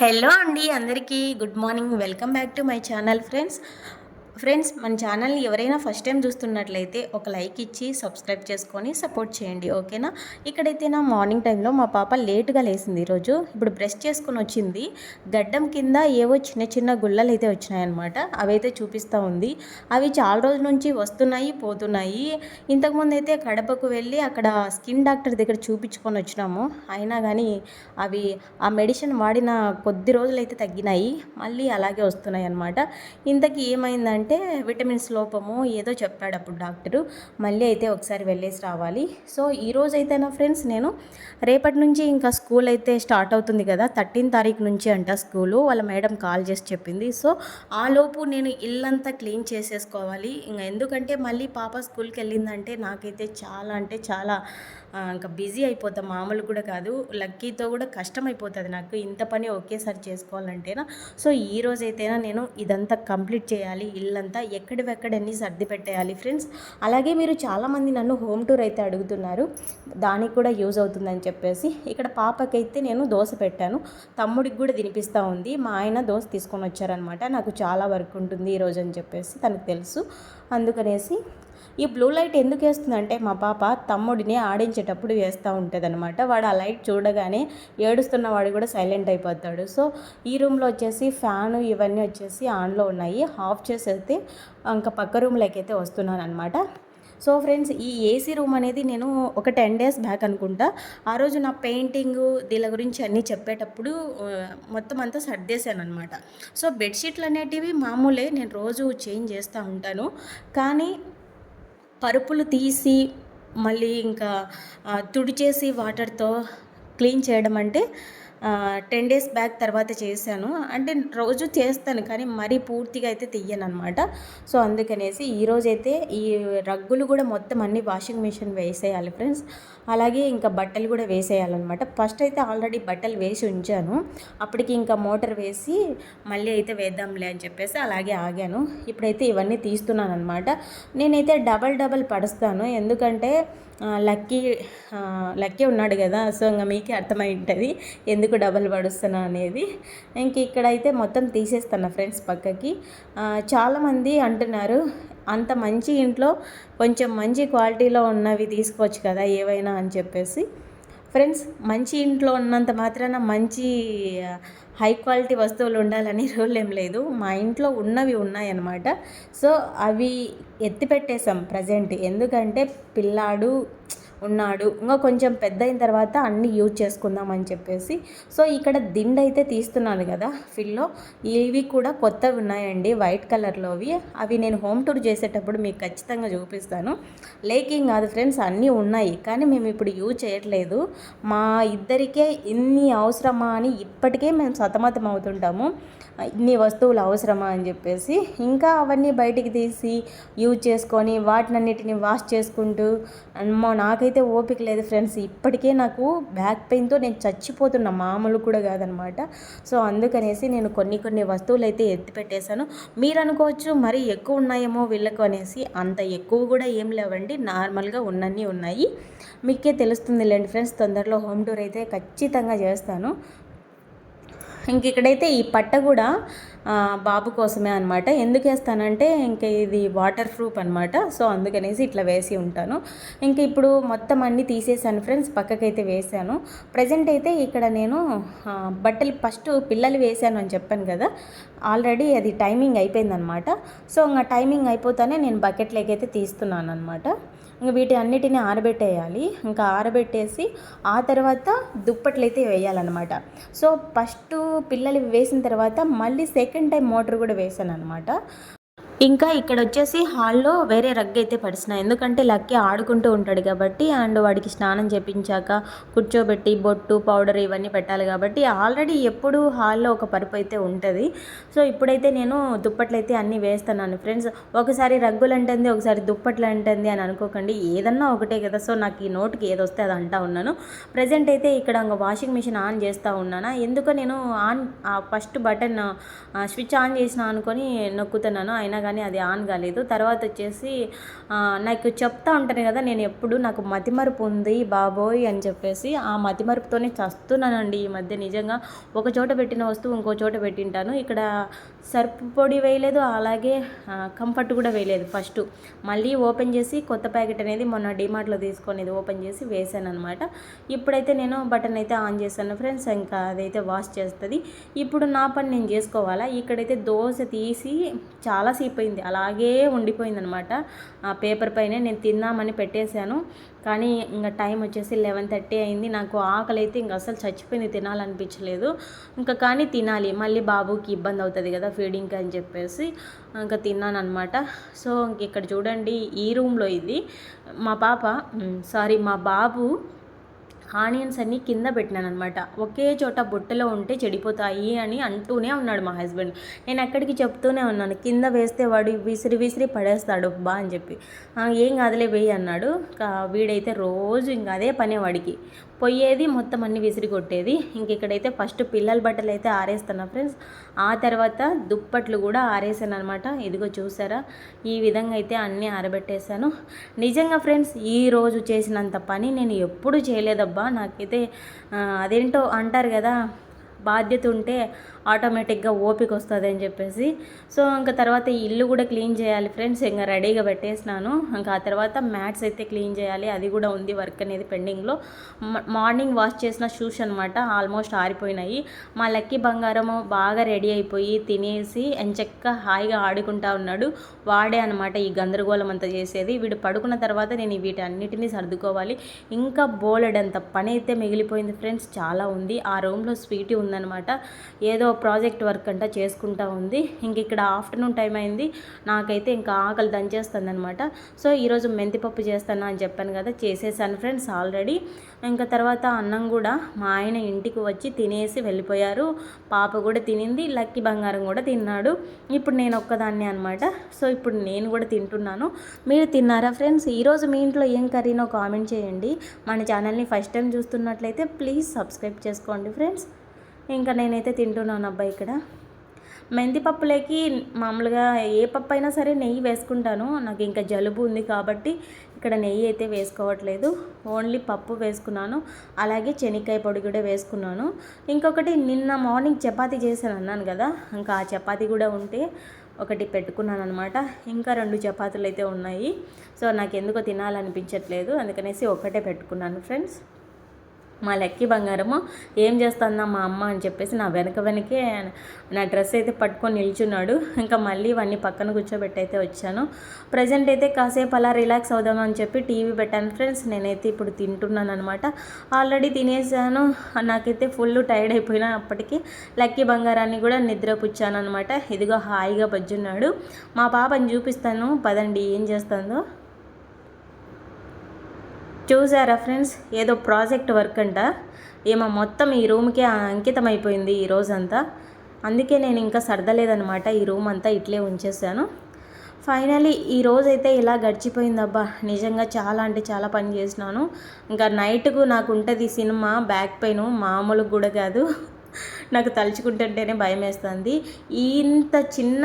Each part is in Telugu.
హలో అండి అందరికీ good morning. Welcome back to my channel friends. Friends మన ఛానల్ని ఎవరైనా ఫస్ట్ టైం చూస్తున్నట్లయితే ఒక లైక్ ఇచ్చి సబ్స్క్రైబ్ చేసుకొని సపోర్ట్ చేయండి ఓకేనా? ఇక్కడైతే నా మార్నింగ్ టైంలో మా పాప లేట్గా లేసింది ఈరోజు. ఇప్పుడు బ్రష్ చేసుకొని వచ్చింది. గడ్డం కింద ఏవో చిన్న చిన్న గుల్లలు అయితే వచ్చినాయన్నమాట. అవైతే చూపిస్తూ ఉంది. అవి చాలా రోజుల నుంచి వస్తున్నాయి పోతున్నాయి. ఇంతకుముందు అయితే కడపకు వెళ్ళి అక్కడ స్కిన్ డాక్టర్ దగ్గర చూపించుకొని వచ్చినాము. అయినా కానీ అవి ఆ మెడిసిన్ వాడిన కొద్ది రోజులు అయితే తగ్గినాయి. మళ్ళీ అలాగే వస్తున్నాయి అన్నమాట ఇంతకీ ఏమైందంటే విటమిన్స్ లోపము ఏదో చెప్పాడు అప్పుడు డాక్టరు. మళ్ళీ అయితే ఒకసారి వెళ్ళేసి రావాలి. సో ఈ అయితే నా ఫ్రెండ్స్ నేను రేపటి నుంచి ఇంకా స్కూల్ అయితే స్టార్ట్ అవుతుంది కదా థర్టీన్ తారీఖు నుంచి అంట స్కూలు. వాళ్ళ మేడం కాల్ చేసి చెప్పింది. సో ఆ లోపు నేను ఇల్లంతా క్లీన్ చేసేసుకోవాలి. ఇంకా ఎందుకంటే మళ్ళీ పాప స్కూల్కి వెళ్ళిందంటే నాకైతే చాలా అంటే చాలా ఇంకా బిజీ అయిపోతాం. మామూలు కూడా కాదు. లక్కీతో కూడా కష్టం అయిపోతుంది నాకు. ఇంత పని ఒకేసారి చేసుకోవాలంటేనా? సో ఈ రోజైతేనా నేను ఇదంతా కంప్లీట్ చేయాలి. ఇల్లంతా ఎక్కడివెక్కడన్నీ సర్ది పెట్టేయాలి ఫ్రెండ్స్? అలాగే మీరు చాలామంది నన్ను హోమ్ టూర్ అయితే అడుగుతున్నారు. దానికి కూడా యూజ్ అవుతుందని చెప్పేసి. ఇక్కడ పాపకైతే నేను దోశ పెట్టాను. తమ్ముడికి కూడా తినిపిస్తూ ఉంది. మా ఆయన దోశ తీసుకొని వచ్చారనమాట నాకు చాలా వర్క్ ఉంటుంది ఈరోజు అని చెప్పేసి తనకు తెలుసు. అందుకనేసి ఈ బ్లూ లైట్ ఎందుకు వేస్తుందంటే మా పాప తమ్ముడిని ఆడించేటప్పుడు వేస్తూ ఉంటుంది అనమాట వాడు ఆ లైట్ చూడగానే ఏడుస్తున్న వాడు కూడా సైలెంట్ అయిపోతాడు. సో ఈ రూమ్లో వచ్చేసి ఫ్యాను ఇవన్నీ వచ్చేసి ఆన్లో ఉన్నాయి. ఆఫ్ చేసేస్తే ఇంకా పక్క రూమ్లోకి అయితే వస్తున్నాను అనమాట సో ఫ్రెండ్స్ ఈ ఏసీ రూమ్ అనేది నేను ఒక టెన్ డేస్ బ్యాక్ అనుకుంటా. ఆ రోజు నా పెయింటింగ్ దీని గురించి అన్నీ చెప్పేటప్పుడు మొత్తం అంతా సర్దేశాను అనమాట సో బెడ్షీట్లు అనేటివి మామూలే. నేను రోజు చేంజ్ చేస్తూ ఉంటాను. కానీ పరుపులు తీసి మళ్ళీ ఇంకా తుడిచేసి వాటర్తో క్లీన్ చేయడం అంటే టెన్ డేస్ బ్యాక్ తర్వాత చేశాను. అంటే రోజు చేస్తాను కానీ మరీ పూర్తిగా అయితే తీయను అనమాట సో అందుకనేసి ఈరోజైతే ఈ రగ్గులు కూడా మొత్తం అన్ని వాషింగ్ మిషన్ వేసేయాలి ఫ్రెండ్స్. అలాగే ఇంకా బట్టలు కూడా వేసేయాలన్నమాట. ఫస్ట్ అయితే ఆల్రెడీ బట్టలు వేసి ఉంచాను. అప్పటికి ఇంకా మోటార్ వేసి మళ్ళీ అయితే వేద్దాంలే అని చెప్పేసి అలాగే ఆగాను. ఇప్పుడైతే ఇవన్నీ తీస్తున్నాను అనమాట నేనైతే డబల్ డబల్ పడుస్తాను. ఎందుకంటే లక్కీ లక్కీ ఉన్నాడు కదా సో ఇంకా మీకే అర్థమై ఉంటుంది ఎందుకు డబల్ పడుస్తున్నా అనేది. ఇంక ఇక్కడైతే మొత్తం తీసేస్తాను ఫ్రెండ్స్ పక్కకి. చాలామంది అంటున్నారు అంత మంచి ఇంట్లో కొంచెం మంచి క్వాలిటీలో ఉన్నవి తీసుకోవచ్చు కదా ఏవైనా అని చెప్పేసి. ఫ్రెండ్స్ మంచి ఇంట్లో ఉన్నంత మాత్రాన మంచి హై క్వాలిటీ వస్తువులు ఉండాలని రూల్ ఏం లేదు. మా ఇంట్లో ఉన్నవి ఉన్నాయన్నమాట. సో అవి ఎత్తిపెట్టేసాం ప్రజెంట్ ఎందుకంటే పిల్లాడు ఉన్నాడు. ఇంకా కొంచెం పెద్ద అయిన తర్వాత అన్నీ యూజ్ చేసుకుందాం అని చెప్పేసి. సో ఇక్కడ దిండు అయితే తీస్తున్నాను కదా ఫిల్లో. ఇవి కూడా కొత్తవి ఉన్నాయండి వైట్ కలర్లోవి. అవి నేను హోమ్ టూర్ చేసేటప్పుడు మీకు ఖచ్చితంగా చూపిస్తాను. లేకింగ్ కాదు ఫ్రెండ్స్ అన్నీ ఉన్నాయి. కానీ మేము ఇప్పుడు యూజ్ చేయట్లేదు. మా ఇద్దరికే ఇన్ని అవసరమా అని ఇప్పటికే మేము సతమతం అవుతుంటాము. ఇన్ని వస్తువులు అవసరమా అని చెప్పేసి. ఇంకా అవన్నీ బయటికి తీసి యూజ్ చేసుకొని వాటినన్నిటిని వాష్ చేసుకుంటూ నాకైతే నాకైతే ఓపిక లేదు ఫ్రెండ్స్. ఇప్పటికే నాకు బ్యాక్ పెయిన్తో నేను చచ్చిపోతున్నా మామూలు కూడా కాదనమాట. సో అందుకనేసి నేను కొన్ని కొన్ని వస్తువులు అయితే ఎత్తి పెట్టేశాను. మీరు అనుకోవచ్చు మరీ ఎక్కువ ఉన్నాయేమో వీళ్ళకు అనేసి అంత ఎక్కువ కూడా ఏం లేవండి. నార్మల్గా ఉన్నన్ని ఉన్నాయి. మీకే తెలుస్తుంది లేండి ఫ్రెండ్స్ తొందరలో హోమ్ టూర్ అయితే ఖచ్చితంగా చేస్తాను. ఇంక ఇక్కడైతే ఈ పట్ట కూడా బాబు కోసమే అనమాట ఎందుకు వేస్తానంటే ఇంక ఇది వాటర్ ప్రూఫ్ అనమాట సో అందుకనేసి ఇట్లా వేసి ఉంటాను. ఇంక ఇప్పుడు మొత్తం అన్నీ తీసేసాను ఫ్రెండ్స్ పక్కకైతే వేసాను. ప్రజెంట్ అయితే ఇక్కడ నేను బట్టలు ఫస్ట్ పిల్లలు వేసాను అని చెప్పాను కదా. ఆల్రెడీ అది టైమింగ్ అయిపోయిందనమాట సో ఇంకా టైమింగ్ అయిపోతానే నేను బకెట్లోకి అయితే తీస్తున్నాను అనమాట ఇంక వీటి అన్నిటిని ఆరబెట్టేయాలి. ఇంకా ఆరబెట్టేసి ఆ తర్వాత దుప్పట్లు అయితే వేయాలన్నమాట. సో ఫస్ట్ పిల్లలు వేసిన తర్వాత మళ్ళీ సెకండ్ టైం మోటార్ కూడా వేసాను అనమాట ఇంకా ఇక్కడ వచ్చేసి హాల్లో వేరే రగ్గు అయితే పడిసిన ఎందుకంటే లక్కీ ఆడుకుంటూ ఉంటాడు కాబట్టి అండ్ వాడికి స్నానం చేపించాక కూర్చోబెట్టి బొట్టు పౌడర్ ఇవన్నీ పెట్టాలి కాబట్టి ఆల్రెడీ ఎప్పుడు హాల్లో ఒక పరుపు అయితే ఉంటుంది. సో ఇప్పుడైతే నేను దుప్పట్లు అయితే అన్నీ వేస్తున్నాను ఫ్రెండ్స్. ఒకసారి రగ్గులు అంటుంది ఒకసారి దుప్పట్లు అంటుంది అని అనుకోకండి. ఏదన్నా ఒకటే కదా. సో నాకు ఈ నోట్కి ఏది వస్తే అది అంటా ఉన్నాను. ప్రజెంట్ అయితే ఇక్కడ వాషింగ్ మిషన్ ఆన్ చేస్తూ ఉన్నానా? ఎందుకో నేను on first button switch on చేసిన అనుకొని నొక్కుతున్నాను. అయినా కానీ అది ఆన్ కాలేదు. తర్వాత వచ్చేసి నాకు చెప్తా ఉంటాను కదా నేను ఎప్పుడు నాకు మతిమరుపు ఉంది బాబోయ్ అని చెప్పేసి ఆ మతిమరుపుతోనే చస్తున్నానండి ఈ మధ్య నిజంగా. ఒక చోట పెట్టిన వస్తువు ఇంకో చోట పెట్టింటాను. ఇక్కడ సర్పు పొడి వేయలేదు అలాగే కంఫర్ట్ కూడా వేయలేదు ఫస్ట్. మళ్ళీ ఓపెన్ చేసి కొత్త ప్యాకెట్ అనేది మొన్న డిమార్ట్లో తీసుకొని ఓపెన్ చేసి వేసాను అనమాట ఇప్పుడైతే నేను బటన్ అయితే ఆన్ చేశాను ఫ్రెండ్స్ ఇంకా అదైతే వాష్ చేస్తుంది. ఇప్పుడు నా పని నేను చేసుకోవాలా? ఇక్కడైతే దోశ తీసి చాలా సేపు అలాగే ఉండిపోయింది అనమాట ఆ పేపర్ పైనే నేను తిందామని పెట్టేశాను. కానీ ఇంకా టైం వచ్చేసి లెవెన్ థర్టీ అయింది. నాకు ఆకలి అయితే ఇంకా అసలు చచ్చిపోయింది తినాలనిపించలేదు. ఇంకా కానీ తినాలి. మళ్ళీ బాబుకి ఇబ్బంది అవుతుంది కదా ఫీడింగ్కి అని చెప్పేసి ఇంకా తిన్నాను అనమాట సో ఇంక ఇక్కడ చూడండి ఈ రూమ్లో ఇది. మా పాప సారీ మా బాబు ఆనియన్స్ అన్నీ కింద పెట్టినాను అనమాట ఒకే చోట బుట్టలో ఉంటే చెడిపోతాయి అని అంటూనే ఉన్నాడు మా హస్బెండ్. నేను ఎక్కడికి చెప్తూనే ఉన్నాను. కింద వేస్తే వాడు విసిరి విసిరి పడేస్తాడు. బా అని చెప్పి. ఏం కాదులే వేయి అన్నాడు. వీడైతే రోజు ఇంకా అదే పనే వాడికి. పోయేది మొత్తం అన్ని విసిరి కొట్టేది. ఇంక ఇక్కడైతే ఫస్ట్ పిల్లల బట్టలు అయితే ఆరేస్తున్నా ఫ్రెండ్స్. ఆ తర్వాత దుప్పట్లు కూడా ఆరేసాను అనమాట ఇదిగో చూసారా? ఈ విధంగా అయితే అన్నీ ఆరబెట్టేశాను. నిజంగా ఫ్రెండ్స్ ఈ రోజు చేసినంత పని నేను ఎప్పుడు చేయలేదబ్బా. నాకైతే అదేంటో అంటారు కదా బాధ్యత ఉంటే ఆటోమేటిక్గా ఓపిక వస్తుంది అని చెప్పేసి. సో ఇంకా తర్వాత ఈ ఇల్లు కూడా క్లీన్ చేయాలి ఫ్రెండ్స్. ఇంకా రెడీగా పెట్టేసినాను. ఇంకా ఆ తర్వాత మ్యాట్స్ అయితే క్లీన్ చేయాలి. అది కూడా ఉంది వర్క్ అనేది పెండింగ్లో. మార్నింగ్ వాష్ చేసిన షూస్ అనమాట ఆల్మోస్ట్ ఆరిపోయినాయి. మా లక్కీ బంగారము బాగా రెడీ అయిపోయి తినేసి ఎంచక్క హాయిగా ఆడుకుంటా ఉన్నాడు. వాడే అనమాట ఈ గందరగోళం అంతా చేసేది. వీడు పడుకున్న తర్వాత నేను వీటన్నిటిని సర్దుకోవాలి. ఇంకా బోలెడంత పని అయితే మిగిలిపోయింది ఫ్రెండ్స్. చాలా ఉంది. ఆ రూమ్లో స్వీటీ ఉందనమాట ఏదో ప్రాజెక్ట్ వర్క్ అంట చేసుకుంటా ఉంది. ఇంక ఇక్కడ ఆఫ్టర్నూన్ టైం అయింది. నాకైతే ఇంకా ఆకలి దంచేస్తుంది అనమాట సో ఈరోజు మెంతిపప్పు చేస్తాను అని చెప్పాను కదా చేసేసాను ఫ్రెండ్స్ ఆల్రెడీ. ఇంకా తర్వాత అన్నం కూడా మా ఆయన ఇంటికి వచ్చి తినేసి వెళ్ళిపోయారు. పాప కూడా తినింది లక్కీ బంగారం కూడా తిన్నాడు. ఇప్పుడు నేను ఒక్కదాన్ని అనమాట సో ఇప్పుడు నేను కూడా తింటున్నాను. మీరు తిన్నారా ఫ్రెండ్స్? ఈరోజు మీ ఇంట్లో ఏం కర్రీనో కామెంట్ చేయండి. మన ఛానల్ని ఫస్ట్ టైం చూస్తున్నట్లయితే ప్లీజ్ సబ్స్క్రైబ్ చేసుకోండి ఫ్రెండ్స్. ఇంకా నేనైతే తింటున్నాను అబ్బాయి ఇక్కడ. మెంతి పప్పులోకి మామూలుగా ఏ పప్పు అయినా సరే నెయ్యి వేసుకుంటాను. నాకు ఇంకా జలుబు ఉంది కాబట్టి ఇక్కడ నెయ్యి అయితే వేసుకోవట్లేదు. ఓన్లీ పప్పు వేసుకున్నాను. అలాగే శనక్కాయ పొడి కూడా వేసుకున్నాను. ఇంకొకటి నిన్న మార్నింగ్ చపాతి చేశాను అన్నాను కదా. ఇంకా ఆ చపాతి కూడా ఉంటే ఒకటి పెట్టుకున్నాను అనమాట ఇంకా రెండు చపాతీలు అయితే ఉన్నాయి. సో నాకు ఎందుకో తినాలనిపించట్లేదు. అందుకనేసి ఒకటే పెట్టుకున్నాను ఫ్రెండ్స్. మా లక్కీ బంగారము ఏం చేస్తుందా మా అమ్మ అని చెప్పేసి నా వెనక వెనకే నా డ్రెస్ అయితే పట్టుకొని నిల్చున్నాడు. ఇంకా మళ్ళీ ఇవన్నీ పక్కన కూర్చోబెట్టి అయితే వచ్చాను. ప్రజెంట్ అయితే కాసేపు అలా రిలాక్స్ అవుదామని చెప్పి టీవీ పెట్టాను. ఫ్రెండ్స్ నేనైతే ఇప్పుడు తింటున్నాను అనమాట ఆల్రెడీ తినేసాను. నాకైతే ఫుల్ టైర్డ్ అయిపోయినా అప్పటికి. లక్కీ బంగారాన్ని కూడా నిద్రపుచ్చాను అనమాట ఇదిగో హాయిగా బజ్జున్నాడు. మా పాపని చూపిస్తాను. పదండి ఏం చేస్తుందో? చూసారా ఫ్రెండ్స్? ఏదో ప్రాజెక్ట్ వర్క్ అంట. ఏమో మొత్తం ఈ రూమ్కే అంకితం అయిపోయింది ఈ రోజంతా. అందుకే నేను ఇంకా సర్దలేదనమాట ఈ రూమ్ అంతా ఇట్లే ఉంచేసాను ఫైనలీ ఈ రోజైతే ఇలా గడిచిపోయిందబ్బా. నిజంగా చాలా అంటే చాలా పని చేసినాను. ఇంకా నైట్కు నాకు ఉంటుంది సినిమా బ్యాక్ పెయిన్ మామూలు కూడా కాదు. నాకు తలుచుకుంటుంటేనే భయం వేస్తుంది ఇంత చిన్న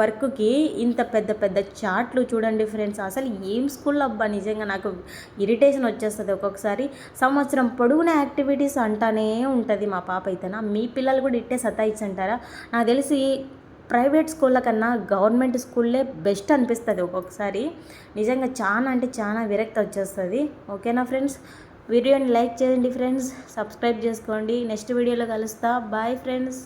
వర్క్కి ఇంత పెద్ద పెద్ద చాట్లు చూడండి ఫ్రెండ్స్. అసలు ఏం స్కూల్ అబ్బా నిజంగా నాకు ఇరిటేషన్ వచ్చేస్తుంది ఒక్కొక్కసారి. సంవత్సరం పొడవున యాక్టివిటీస్ అంటానే ఉంటుంది మా పాప అయితేనా. మీ పిల్లలు కూడా ఇట్టే సతాయిచ్చంటారా? నాకు తెలిసి ప్రైవేట్ స్కూళ్ళ కన్నా గవర్నమెంట్ స్కూల్లే బెస్ట్ అనిపిస్తుంది ఒక్కొక్కసారి. నిజంగా చాలా అంటే చాలా విరక్తి వచ్చేస్తుంది. ఓకేనా ఫ్రెండ్స్? వీడియోని లైక్ చేయండి ఫ్రెండ్స్. సబ్స్క్రైబ్ చేసుకోండి. నెక్స్ట్ వీడియోలో కలుస్తా. Bye friends.